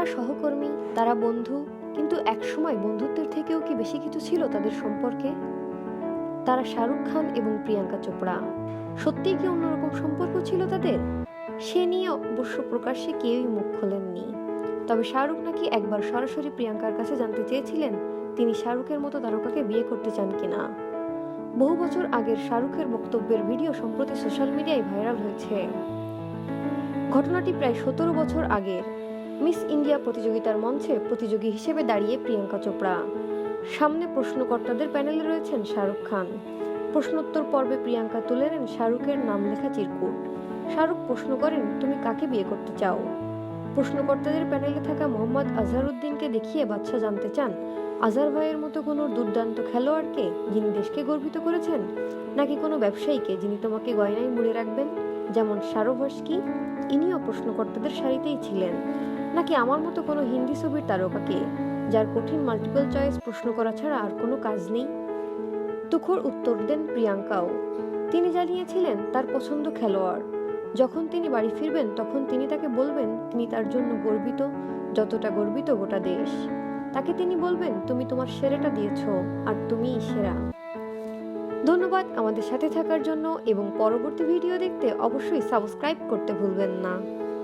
তারা সহকর্মী, তারা বন্ধু, কিন্তু একসময় বন্ধুত্বের থেকেও কি বেশি কিছু ছিল তাদের সম্পর্কে? তারা শাহরুখ খান এবং প্রিয়াঙ্কা চোপড়া। সত্যিই কি অন্যরকম সম্পর্ক ছিল তাদের? সে নিয়ে অবশ্য প্রকাশ্যে কেউই মুখ খোলেননি। তবে শাহরুখ নাকি একবার সরাসরি প্রিয়াঙ্কার কাছে জানতে চেয়েছিলেন, তিনি শাহরুখের মতো তারকাকে বিয়ে করতে চান কিনা। বহু বছর আগের শাহরুখের বক্তব্যের ভিডিও সম্প্রতি সোশ্যাল মিডিয়ায় ভাইরাল হয়েছে। ঘটনাটি প্রায় সতেরো বছর আগের। মিস ইন্ডিয়া প্রতিযোগিতার মঞ্চে প্রতিযোগী হিসেবে দাঁড়িয়ে প্রিয়াঙ্কা চোপড়া। সামনে প্রশ্নকর্তাদের প্যানেলে রয়েছেন শাহরুখ খান। প্রশ্নোত্তর পর্বে প্রিয়াঙ্কা তুলে নেন শাহরুখের নাম লেখা চিরকুট। শাহরুখ প্রশ্ন করেন, তুমি কাকে বিয়ে করতে চাও? প্রশ্নকর্তাদের প্যানেলে থাকা মোহাম্মদ আজহারউদ্দিনকে দেখিয়ে বাচ্চা জানতে চান, আজহার ভাইয়ের মতো কোনো দুর্দান্ত খেলোয়াড়কে যিনি দেশকে গর্বিত করেছেন? নাকি কোনো ব্যবসায়ীকে যিনি তোমাকে গয়নায় মুড়ে রাখবেন? যেমন সারোভাস্কি ইনিও প্রশ্নকর্তাদের সারিতেই ছিলেন। নাকি আমার মতো কোনো হিন্দি ছবির তারকাকে যার কঠিন মাল্টিপল চয়েস প্রশ্ন করা ছাড়া আর কোনো কাজ নেই? তুখোর উত্তর দেন প্রিয়াঙ্কাও। তিনি জানিয়েছিলেন তার পছন্দ খেলোয়াড়। যখন তিনি বাড়ি ফিরবেন, তখন তিনি তাকে বলবেন তিনি তার জন্য গর্বিত, যতটা গর্বিত গোটা দেশ। তাকে তিনি বলবেন, তুমি তোমার সেরাটা দিয়েছ, আর তুমিই সেরা। ধন্যবাদ আমাদের সাথে থাকার জন্য, এবং পরবর্তী ভিডিও দেখতে অবশ্যই সাবস্ক্রাইব করতে ভুলবেন না।